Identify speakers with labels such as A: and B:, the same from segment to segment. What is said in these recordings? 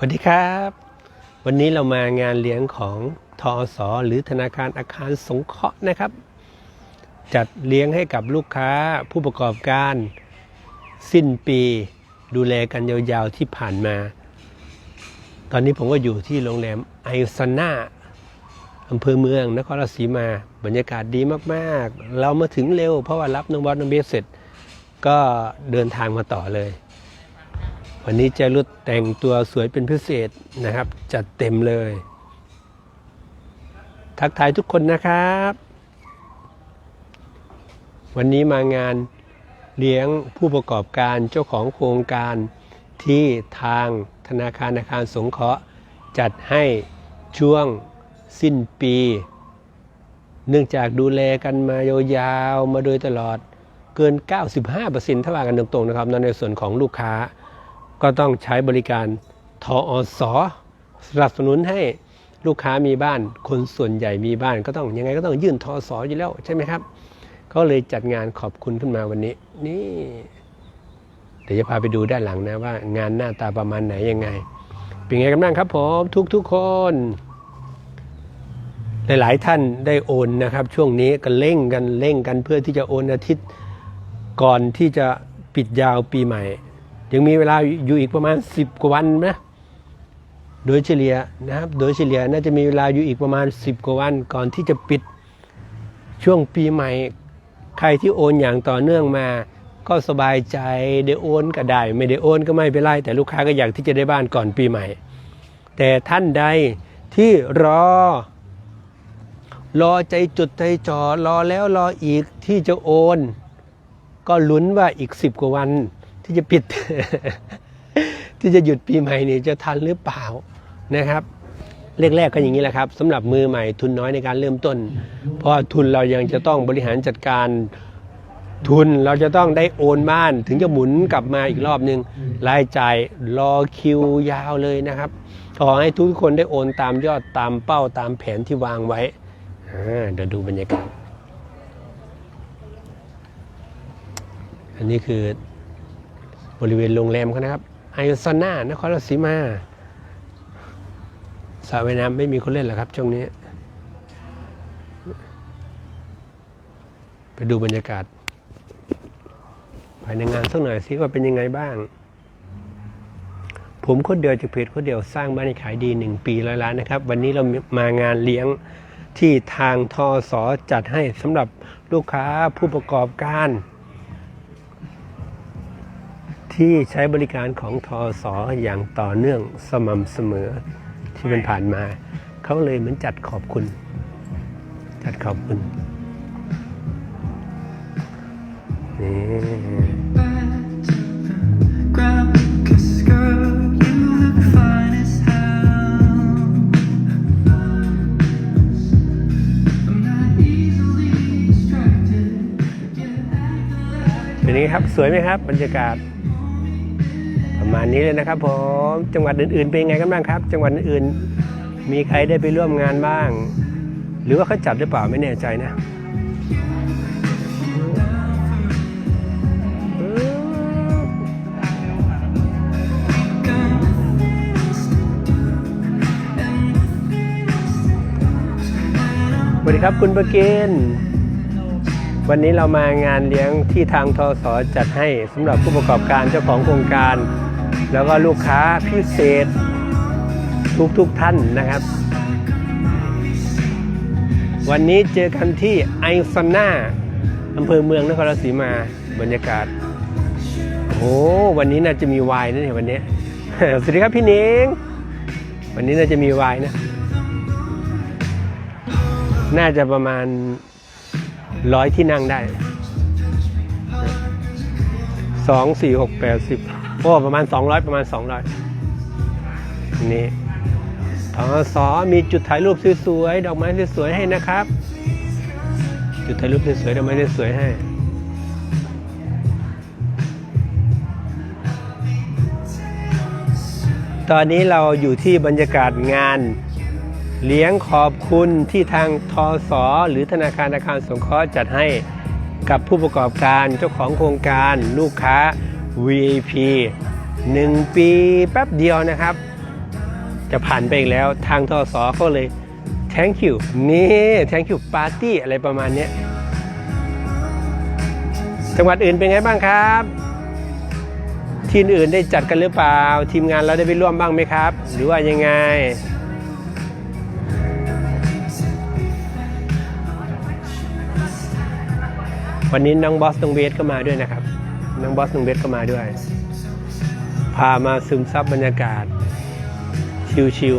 A: สวัสดีครับ วันนี้เรามางานเลี้ยงของทอสอหรือธนาคารอาคารสงเคราะห์นะครับ จัดเลี้ยงให้กับลูกค้าผู้ประกอบการ สิ้นปีดูแลกันยาวๆที่ผ่านมา ตอนนี้ผมก็อยู่ที่โรงแรมไอซาน่าอำเภอเมืองนครราชสีมา บรรยากาศดีมากๆ เรามาถึงเร็วเพราะว่ารับน้องบอสน้องเบสเสร็จ ก็เดินทางมาต่อเลย วันนี้เจรุดแต่งตัวสวยเป็นพิเศษนะครับ จัดเต็มเลย ทักทายทุกคนนะครับ วันนี้มางานเลี้ยงผู้ประกอบการเจ้าของโครงการที่ทางธนาคารอาคารสงเคราะห์ จัดให้ช่วงสิ้นปี เนื่องจากดูแลกันมายาวๆมาโดยตลอดเกิน 95%ถ้าว่ากันตรงๆนะครับในส่วนของลูกค้า ก็ต้องใช้บริการทอสสนับสนุนให้ลูกค้ามีบ้าน คนส่วนใหญ่มีบ้านก็ต้องยังไงก็ต้องยื่นทอสอยู่แล้วใช่ไหมครับ ก็เลยจัดงานขอบคุณขึ้นมาวันนี้ นี่เดี๋ยวจะพาไปดูด้านหลังนะว่า งานหน้าตาประมาณไหนยังไง เป็นไงกันบ้างครับผมทุกทุกๆคน หลายๆท่านได้โอนนะครับ ช่วงนี้ก็เร่งกันเร่งกันเพื่อที่จะโอนอาทิตย์ ก่อนที่จะปิดยาวปีใหม่ ยังมีเวลาอยู่อีกประมาณ 10 กว่าวันนะโดยเฉลี่ยนะครับโดยเฉลี่ยน่าจะมีเวลาอยู่อีกประมาณ 10 กว่าวัน ก่อนที่จะปิดช่วงปีใหม่ ใครที่โอนอย่างต่อเนื่องมา ก็สบายใจได้โอนก็ได้ไม่ได้โอนก็ไม่เป็นไรแต่ลูกค้าก็อยากที่จะได้บ้านก่อนปีใหม่ แต่ท่านใดที่รอ รอใจจุดใจจ่อรอแล้วรออีกที่จะโอน ก็ลุ้นว่าอีก 10 กว่าวัน ที่จะปิด ที่จะหยุดปีใหม่นี่จะทันหรือเปล่านะครับแรกๆก็อย่างนี้แหละครับสำหรับมือใหม่ทุนน้อยในการเริ่มต้น เพราะทุนเรายังจะต้องบริหารจัดการทุนเราจะต้องได้โอนบ้าน ถึงจะหมุนกลับมาอีกรอบนึงรายจ่ายรอคิวยาวเลยนะครับขอให้ทุกคนได้โอนตามยอดตามเป้าตามแผนที่วางไว้เดี๋ยวดูบรรยากาศ อันนี้คือ บริเวณโรงแรมเขานะครับไอซอนนานครราชสีมาสระว่ายน้ำไม่มีคนเล่นหรอครับช่วงนี้ ไปดูบรรยากาศภายในงานสักหน่อยสิว่าเป็นยังไงบ้าง ผมคนเดียวจากเพจคนเดียวสร้างบ้านให้ขายดีหนึ่งปีร้อยล้านนะครับ วันนี้เรามางานเลี้ยงที่ทางทอสอจัดให้สำหรับลูกค้าผู้ประกอบการ ที่ใช้บริการของทอสออย่างต่อเนื่องสม่ำเสมอที่มันผ่านมา เขาเลยเหมือนจัดขอบคุณ จัดขอบคุณนี่เป็นยังไงครับ สวยไหมครับ บรรยากาศ ประมาณนี้เลยนะครับผมจังหวัดอื่นๆเป็นไงกันบ้างครับ จังหวัดอื่นๆมีใครได้ไปร่วมงานบ้าง หรือว่าเขาจัดหรือเปล่าไม่แน่ใจนะสวัสดีครับคุณประเกนวันนี้เรามางานเลี้ยงที่ทางทศจัดให้สำหรับผู้ประกอบการเจ้าของโครงการ แล้วก็ลูกค้าพิเศษทุกๆทท่านนะครับ วันนี้เจอกันที่ไอซอนนาอำเภอเมืองนครราชสีมาบรรยากาศ โอ้วันนี้น่าจะมีวายนะเนี่ยวันนี้ สวัสดีครับพี่เน้งวันนี้น่าจะมีวายนะ น่าจะประมาณร้อยที่นั่งได้สองสี่หกแปดสิบ โอ้ประมาณสองร้อยประมาณสองร้อยนี่ทอสอมีจุดถ่ายรูปสวยๆดอกไม้สวยๆให้นะครับ จุดถ่ายรูปสวยๆดอกไม้สวยๆให้ตอนนี้เราอยู่ที่บรรยากาศงาน เลี้ยงขอบคุณที่ทางทศหรือธนาคารอาคารสงเคราะห์จัดให้กับผู้ประกอบการเจ้าของโครงการลูกค้า VIP 1 ปีแป๊บเดียวนะครับ จะผ่านไปอีกแล้วทางทอสอก็เลย thank you นี่ thank you party อะไรประมาณนี้จังหวัดอื่นเป็นไงบ้างครับ ทีมอื่นได้จัดกันหรือเปล่า ทีมงานเราได้ไปร่วมบ้างไหมครับ หรือว่ายังไง วันนี้น้องบอสน้องเบสก็มาด้วยนะครับ น้องบอสน้องเบสก็มาด้วย พามาซึมซับบรรยากาศ ชิว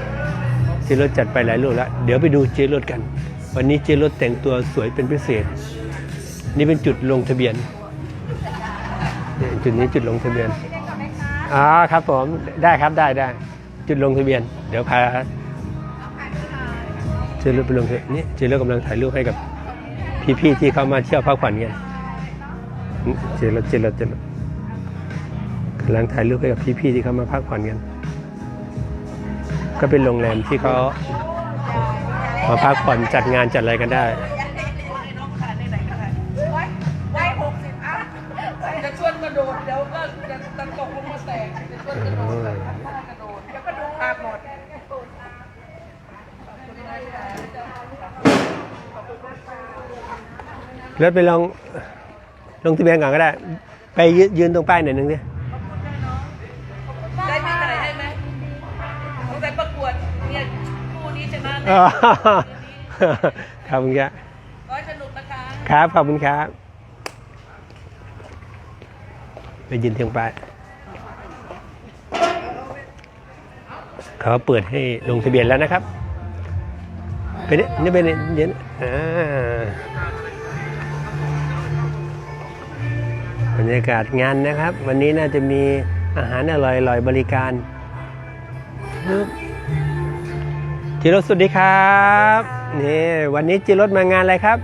A: ๆเจรถจัดไปหลายรูปแล้ว เดี๋ยวไปดูเจรถกัน วันนี้เจรถแต่งตัวสวยเป็นพิเศษ นี่เป็นจุดลงทะเบียน จุดนี้จุดลงทะเบียนอ๋อครับผมได้ครับได้ได้จุดลงทะเบียน เดี๋ยวพาเจรถไปลงทะเบียนนี่เจรถกำลังถ่ายรูปให้กับพี่ๆที่เข้ามาเที่ยวพักผ่อนกัน เจรถเจรเจรกำลังถ่ายรูปให้กับพี่ๆที่เขามาพักผ่อนกัน ก็เป็นโรงแรมที่เขามาพักผ่อนจัดงานจัดอะไรกันได้
B: ไว้หกสิบอะจะชวนกระโดดเดี๋ยวก็จะตกลงมาแตกจะชวนกระโดดกระโดดเดี๋ยวก็ดูภาพหมด
A: รถไปลอง ลงทะเบียนก่อนก็ได้ ไปยืนยืนตรงป้ายหน่อยหนึ่งดิ
B: ได้ที่ไหนให้ไหมสงสัยประกวดเนี่ยคู่นี้ชนะแน่
A: อ๋อขอบคุณครับ
B: ขอให้สนุกนะคะ
A: ครับขอบคุณครับ ไปยืนเทียงป้ายเขาเปิดให้ลงทะเบียนแล้วนะครับไปนี่นี่ไปนี่เดี๋ยวนะอ่า รรยากาศงานนะครับ วันนี้น่าจะมีอาหารอร่อยๆบริการปึ๊บจิรถสวัสดีครับนี่วันนี้จิรถมางานอะไรครับ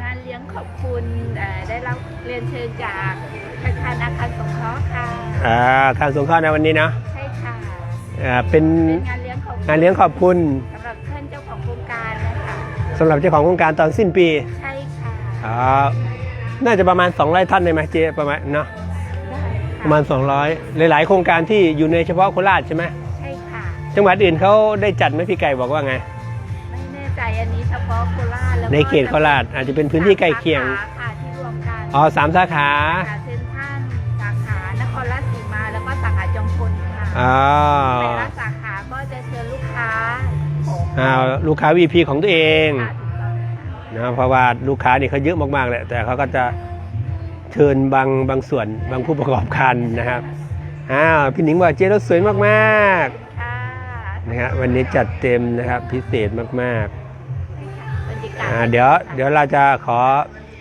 C: งานเลี้ยงขอบคุณเอ่อได้รับเรียนเชิญจากธนาคารอาคารสงเคราะห์ค่ะ
A: อ่าการสงเคราะห์ในวันนี้เนาะ
C: ใช่ค่ะ
A: อ่าเป็น
C: เป็นงานเลี้ยงขอบคุณ
A: งานเลี้ยงขอบคุณ
C: สำหรับท่านเจ้าของโครงการนะคะ
A: สำหรับเจ้าของโครงการตอนสิ้นปี
C: ใช่ค่ะ
A: อ่า น่าจะประมาณ 200 ท่านได้ไหมเจ๊ประมาณเนาะ
C: ได้
A: ป
C: ค่ะ
A: ระมาณ 200 หลาย ๆ โครงการที่อยู่ในเฉพาะโคราชใช่ไหม
C: ใช่ค่ะ
A: จังหวัดอื่นเขาได้จัดไหมพี่ไก่บอกว่าไง
C: ไม่แน่ใจอันนี้เฉพาะโคราชแล้วก็
A: ในเขตโคราชอาจจะเป็นพื้นที่ใกล้เคียง
C: สาขาค่ะที่รวมกัน
A: อ๋อสามสาขา
C: สาขาเซ็นทรัลสาขานครราชสีมาแล้วก็สาขาจอมพลค่ะ
A: อ๋อ
C: แต่ละสาขาก็จะเชิญลูกค้าของ
A: อ่าลูกค้า VP ของตัวเอง นะเพราะว่าลูกค้านี่เขาเยอะมากๆแหละแต่เขาก็จะเชิญบางบางส่วนบางผู้ประกอบการนะครับอ้าวพี่หนิงบอกเจ๊รถสวยมาก
C: ค่ะ
A: ๆนะฮะวันนี้จัดเต็มนะครับพิเศษมาก
C: บรรยา
A: ๆ
C: กา
A: อ่า
C: ศ
A: เดี๋ยวเดี๋ยวเราจะขอ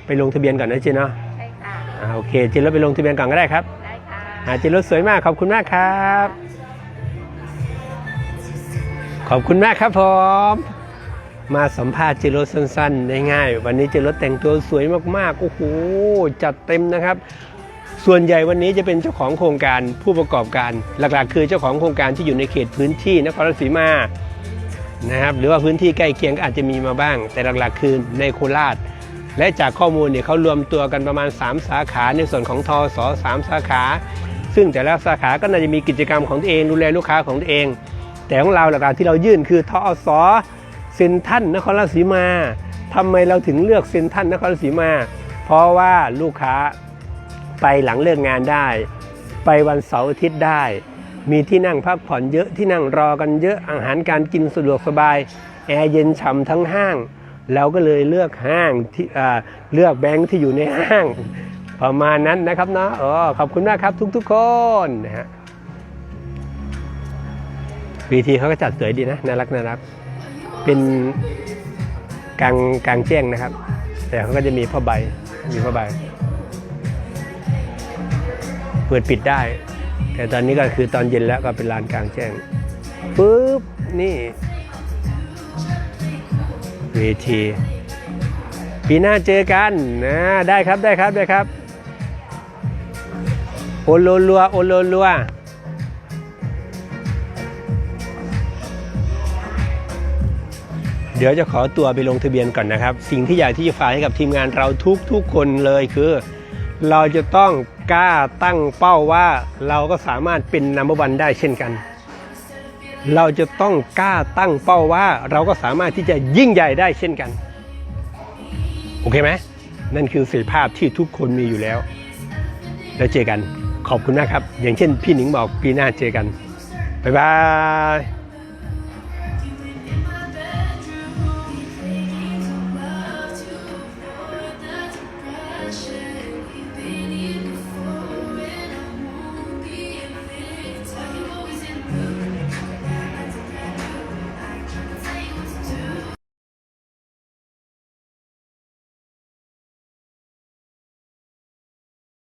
A: ไปลงทะเบียนก่อนนะเจ๊เนาะ
C: ใช่ค่ะ
A: อ่าโอเคเจ๊รถไปลงทะเบียนก่อนก็ได้ครับ
C: ได้ค่ะ
A: อ่าเจ๊รถสวยมากขอบคุณมากครับ ขอบคุณมากครับผม มาสัมภาษณ์เจรถสั้นๆได้ง่ายวันนี้เจรถแต่งตัวสวยมากๆโอ้โหจัดเต็มนะครับ ส่วนใหญ่วันนี้จะเป็นเจ้าของโครงการผู้ประกอบการ หลักๆ คือเจ้าของโครงการที่อยู่ในเขตพื้นที่นครราชสีมานะครับหรือว่าพื้นที่ใกล้เคียงก็อาจจะมีมาบ้าง แต่หลักๆ คือในโคราช และจากข้อมูลเนี่ยเขารวมตัวกันประมาณ 3 สาขาในส่วนของทอสสามสาขา ซึ่งแต่ละสาขาก็น่าจะมีกิจกรรมของตัวเองดูแลลูกค้าของตัวเอง แต่ของเราหลักๆที่เรายื่นคือทอส เซนทันนครราชสีมาทำไมเราถึงเลือกเซนทันนครราชสีมา เพราะว่าลูกค้าไปหลังเลิกงานได้ ไปวันเสาร์อาทิตย์ได้ มีที่นั่งพักผ่อนเยอะที่นั่งรอกันเยอะอาหารการกินสะดวกสบายแอร์เย็นฉ่ำทั้งห้างเราก็เลยเลือกห้างที่เลือกแบงค์ที่อยู่ในห้าง ประมาณนั้นนะครับเนาะอ๋อขอบคุณมากครับทุกๆคนนะฮะวีทีเขาก็จัดสวยดีนะ น่ารักน่ารัก เป็นกลางกลางแจ้งนะครับ แต่เขาก็จะมีผ้าใบมีผ้าใบ เปิดปิดได้ แต่ตอนนี้ก็คือตอนเย็นแล้วก็เป็นลานกลางแจ้งปุ๊บนี่เวทีปีหน้าเจอกันนะได้ครับได้ครับได้ครับ โอโลลัวโอโลลัว เดี๋ยวจะขอตัวไปลงทะเบียนก่อนนะครับ สิ่งที่อยากที่จะฝากให้กับทีมงานเราทุกทุกๆคนเลยคือ เราจะต้องกล้าตั้งเป้าว่าเราก็สามารถเป็นนัมเบอร์วันได้เช่นกัน เราจะต้องกล้าตั้งเป้าว่าเราก็สามารถที่จะยิ่งใหญ่ได้เช่นกัน โอเคไหมนั่นคือศักยภาพที่ทุกคนมีอยู่แล้ว แล้วเจอกันขอบคุณมากครับ อย่างเช่นพี่หนิงบอกปีหน้าเจอกันบ๊ายบาย